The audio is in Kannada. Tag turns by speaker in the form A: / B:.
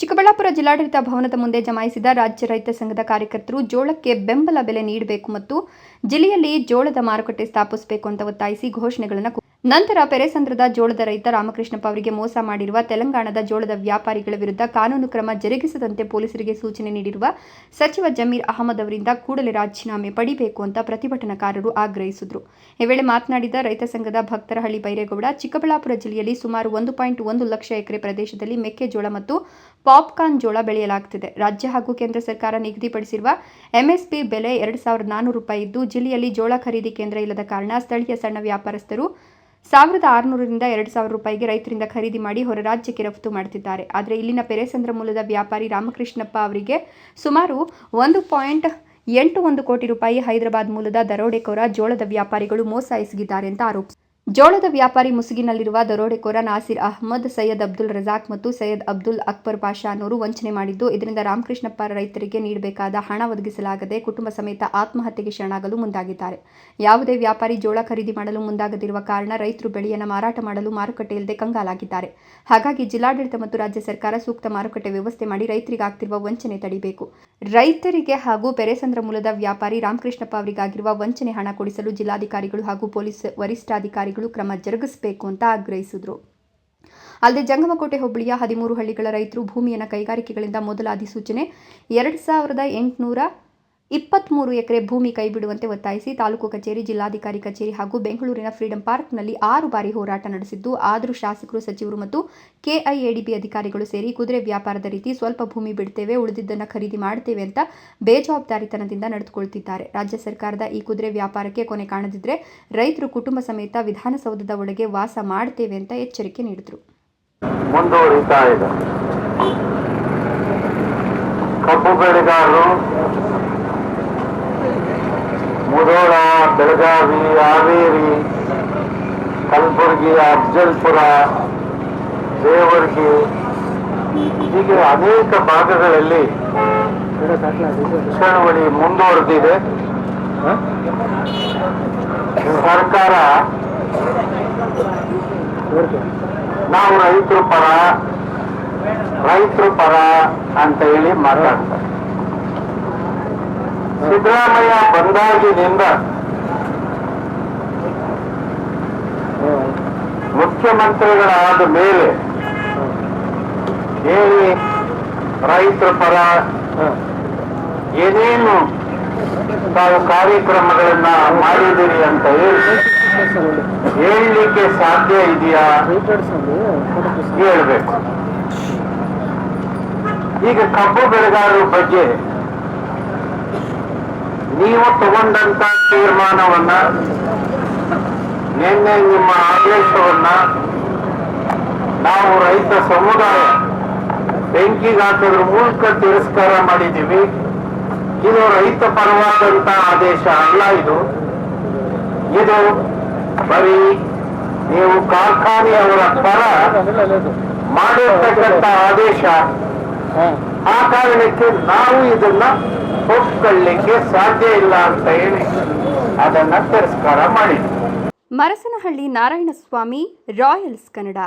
A: ಚಿಕ್ಕಬಳ್ಳಾಪುರ ಜಿಲ್ಲಾಡಳಿತ ಭವನದ ಮುಂದೆ ಜಮಾಯಿಸಿದ ರಾಜ್ಯ ರೈತ ಸಂಘದ ಕಾರ್ಯಕರ್ತರು ಜೋಳಕ್ಕೆ ಬೆಂಬಲ ಬೆಲೆ ನೀಡಬೇಕು ಮತ್ತು ಜಿಲ್ಲೆಯಲ್ಲಿ ಜೋಳದ ಮಾರುಕಟ್ಟೆ ಸ್ಥಾಪಿಸಬೇಕು ಅಂತ ಒತ್ತಾಯಿಸಿ ಘೋಷಣೆಗಳನ್ನು ನಂತರ ಪೆರೆಸಂದ್ರದ ಜೋಳದ ರೈತ ರಾಮಕೃಷ್ಣಪ್ಪ ಅವರಿಗೆ ಮೋಸ ಮಾಡಿರುವ ತೆಲಂಗಾಣದ ಜೋಳದ ವ್ಯಾಪಾರಿಗಳ ವಿರುದ್ಧ ಕಾನೂನು ಕ್ರಮ ಜರುಗಿಸದಂತೆ ಪೊಲೀಸರಿಗೆ ಸೂಚನೆ ನೀಡಿರುವ ಸಚಿವ ಜಮೀರ್ ಅಹಮದ್ ಅವರಿಂದ ಕೂಡಲೇ ರಾಜೀನಾಮೆ ಪಡಿಬೇಕು ಅಂತ ಪ್ರತಿಭಟನಾಕಾರರು ಆಗ್ರಹಿಸಿದರು. ಈ ವೇಳೆ ಮಾತನಾಡಿದ ರೈತ ಸಂಘದ ಭಕ್ತರಹಳ್ಳಿ ಬೈರೇಗೌಡ, ಚಿಕ್ಕಬಳ್ಳಾಪುರ ಜಿಲ್ಲೆಯಲ್ಲಿ ಸುಮಾರು ಒಂದು ಪಾಯಿಂಟ್ ಒಂದು ಲಕ್ಷ ಎಕರೆ ಪ್ರದೇಶದಲ್ಲಿ ಮೆಕ್ಕೆಜೋಳ ಮತ್ತು ಪಾಪ್ಕಾರ್ನ್ ಜೋಳ ಬೆಳೆಯಲಾಗುತ್ತಿದೆ ರಾಜ್ಯ ಹಾಗೂ ಕೇಂದ್ರ ಸರ್ಕಾರ ನಿಗದಿಪಡಿಸಿರುವ ಎಂಎಸ್ಪಿ ಬೆಲೆ ಎರಡು ಸಾವಿರದ ನಾನ್ನೂರು ರೂಪಾಯಿ ಇದ್ದು ಜಿಲ್ಲೆಯಲ್ಲಿ ಜೋಳ ಖರೀದಿ ಕೇಂದ್ರ ಇಲ್ಲದ ಕಾರಣ ಸ್ಥಳೀಯ ಸಣ್ಣ ವ್ಯಾಪಾರಸ್ಥರು ಸಾವಿರದ ಆರುನೂರರಿಂದ ಎರಡು ಸಾವಿರ ರೂಪಾಯಿಗೆ ರೈತರಿಂದ ಖರೀದಿ ಮಾಡಿ ಹೊರ ರಾಜ್ಯಕ್ಕೆ ರಫ್ತು ಮಾಡುತ್ತಿದ್ದಾರೆ ಆದರೆ ಇಲ್ಲಿನ ಪೆರೆಸಂದ್ರ ಮೂಲದ ವ್ಯಾಪಾರಿ ರಾಮಕೃಷ್ಣಪ್ಪ ಅವರಿಗೆ ಸುಮಾರು ಒಂದು ಪಾಯಿಂಟ್ ಎಂಟು ಒಂದು ಕೋಟಿ ರೂಪಾಯಿ ಹೈದರಾಬಾದ್ ಮೂಲದ ದರೋಡೆಕೋರ ಜೋಳದ ವ್ಯಾಪಾರಿಗಳು ಮೋಸ ಎಸಗಿದ್ದಾರೆ ಅಂತ ಆರೋಪಿಸಿದರು ಜೋಳದ ವ್ಯಾಪಾರಿ ಮುಸುಗಿನಲ್ಲಿರುವ ದರೋಡೆಕೋರ ನಾಸಿರ್ ಅಹ್ಮದ್, ಸೈಯದ್ ಅಬ್ದುಲ್ ರಜಾಕ್ ಮತ್ತು ಸೈಯದ್ ಅಬ್ದುಲ್ ಅಕ್ಬರ್ ಪಾಷಾ ಅನ್ನೋರು ವಂಚನೆ ಮಾಡಿದ್ದು, ಇದರಿಂದ ರಾಮಕೃಷ್ಣಪ್ಪ ರೈತರಿಗೆ ನೀಡಬೇಕಾದ ಹಣ ಒದಗಿಸಲಾಗದೆ ಕುಟುಂಬ ಸಮೇತ ಆತ್ಮಹತ್ಯೆಗೆ ಶರಣಾಗಲು ಮುಂದಾಗಿದ್ದಾರೆ. ಯಾವುದೇ ವ್ಯಾಪಾರಿ ಜೋಳ ಖರೀದಿ ಮಾಡಲು ಮುಂದಾಗದಿರುವ ಕಾರಣ ರೈತರು ಬೆಳೆಯನ್ನು ಮಾರಾಟ ಮಾಡಲು ಮಾರುಕಟ್ಟೆಯಲ್ಲದೆ ಕಂಗಾಲಾಗಿದ್ದಾರೆ. ಹಾಗಾಗಿ ಜಿಲ್ಲಾಡಳಿತ ಮತ್ತು ರಾಜ್ಯ ಸರ್ಕಾರ ಸೂಕ್ತ ಮಾರುಕಟ್ಟೆ ವ್ಯವಸ್ಥೆ ಮಾಡಿ ರೈತರಿಗೆ ಆಗ್ತಿರುವ ವಂಚನೆ ತಡಿಬೇಕು. ರೈತರಿಗೆ ಹಾಗೂ ಪೆರೆಸಂದ್ರ ಮೂಲದ ವ್ಯಾಪಾರಿ ರಾಮಕೃಷ್ಣಪ್ಪ ಅವರಿಗಾಗಿರುವ ವಂಚನೆ ಹಣ ಕೊಡಿಸಲು ಜಿಲ್ಲಾಧಿಕಾರಿಗಳು ಹಾಗೂ ಪೊಲೀಸ್ ವರಿಷ್ಠಾಧಿಕಾರಿಗಳು ಕ್ರಮ ಜರುಗಿಸಬೇಕು ಅಂತ ಆಗ್ರಹಿಸಿದರು. ಅಲ್ಲದೆ ಜಂಗಮಕೋಟೆ ಹೋಬಳಿಯ ಹದಿಮೂರು ಹಳ್ಳಿಗಳ ರೈತರು ಭೂಮಿಯನ್ನು ಕೈಗಾರಿಕೆಗಳಿಂದ ಮೊದಲ ಅಧಿಸೂಚನೆ ಎರಡು ಸಾವಿರದ ಎಂಟುನೂರ ಇಪ್ಪತ್ತ್ಮೂರು ಎಕರೆ ಭೂಮಿ ಕೈಬಿಡುವಂತೆ ಒತ್ತಾಯಿಸಿ ತಾಲೂಕು ಕಚೇರಿ, ಜಿಲ್ಲಾಧಿಕಾರಿ ಕಚೇರಿ ಹಾಗೂ ಬೆಂಗಳೂರಿನ ಫ್ರೀಡಂ ಪಾರ್ಕ್ನಲ್ಲಿ ಆರು ಬಾರಿ ಹೋರಾಟ ನಡೆಸಿದ್ದು, ಆದರೂ ಶಾಸಕರು, ಸಚಿವರು ಮತ್ತು ಕೆಐಎಡಿಬಿ ಅಧಿಕಾರಿಗಳು ಸೇರಿ ಕುದುರೆ ವ್ಯಾಪಾರದ ರೀತಿ ಸ್ವಲ್ಪ ಭೂಮಿ ಬಿಡ್ತೇವೆ, ಉಳಿದಿದ್ದನ್ನು ಖರೀದಿ ಮಾಡ್ತೇವೆ ಅಂತ ಬೇಜವಾಬ್ದಾರಿತನದಿಂದ ನಡೆದುಕೊಳ್ತಿದ್ದಾರೆ. ರಾಜ್ಯ ಸರ್ಕಾರದ ಈ ಕುದುರೆ ವ್ಯಾಪಾರಕ್ಕೆ ಕೊನೆ ಕಾಣದಿದ್ರೆ ರೈತರು ಕುಟುಂಬ ಸಮೇತ ವಿಧಾನಸೌಧದ ಒಳಗೆ ವಾಸ ಮಾಡ್ತೇವೆ ಅಂತ ಎಚ್ಚರಿಕೆ ನೀಡಿದರು.
B: ಕಬ್ಬು ಬೆಳೆಗಾರರು ಮುಧೋಳ ಬೆಳಗಾವಿ ಹಾವೇರಿ ಕಲಬುರಗಿ ಅಫ್ಜಲ್ಪುರ ದೇವರ್ಗಿ ಹೀಗೆ ಅನೇಕ ಭಾಗಗಳಲ್ಲಿ ಚಳವಳಿ ಮುಂದುವರೆದಿದೆ. ಸರ್ಕಾರ ನಾವು ರೈತರು ಪರ ರೈತರು ಪರ ಅಂತ ಹೇಳಿ ಮಾತಾಡ್ತಾರೆ. ಸಿದ್ದರಾಮಯ್ಯ ಬಂದಾಗಿನಿಂದ ಮುಖ್ಯಮಂತ್ರಿಗಳಾದ ಮೇಲೆ ಹೇಳಿ ರೈತರ ಪರ ಏನೇನು ತಾವು ಕಾರ್ಯಕ್ರಮಗಳನ್ನ ಮಾಡಿದಿರಿ ಅಂತ ಹೇಳಿ ಹೇಳಲಿಕ್ಕೆ ಸಾಧ್ಯ ಇದೆಯಾ ಹೇಳ್ಬೇಕು ಈಗ ಕಬ್ಬು ಬೆಳೆಗಾರರ ಬಗ್ಗೆ ನೀವು ತಗೊಂಡಂತ ತೀರ್ಮಾನವನ್ನ, ನಿನ್ನೆ ನಿಮ್ಮ ಆದೇಶವನ್ನ ನಾವು ರೈತ ಸಮುದಾಯ ಬೆಂಕಿ ಹಾಕೋದ್ರ ಮೂಲಕ ತಿರಸ್ಕಾರ ಮಾಡಿದ್ದೀವಿ. ಇದು ರೈತ ಪರವಾದಂತ ಆದೇಶ ಅಲ್ಲ ಇದು. ಇದು ಬರೀ ನೀವು ಕಾರ್ಖಾನೆಯವರ ಪರ ಮಾಡಿರ್ತಕ್ಕಂಥ ಆದೇಶ. ಆ ಕಾರಣಕ್ಕೆ ನಾವು ಇದನ್ನ ಒಪ್ಕೊಳ್ಳಿಕ್ಕೆ ಸಾಧ್ಯ ಇಲ್ಲ ಅಂತ ಹೇಳಿ ಅದನ್ನ ತಿರಸ್ಕಾರ ಮಾಡಿದ್ರು.
A: ಮರಸನಹಳ್ಳಿ ನಾರಾಯಣಸ್ವಾಮಿ ರಾಯಲ್ಸ್ ಕನ್ನಡ.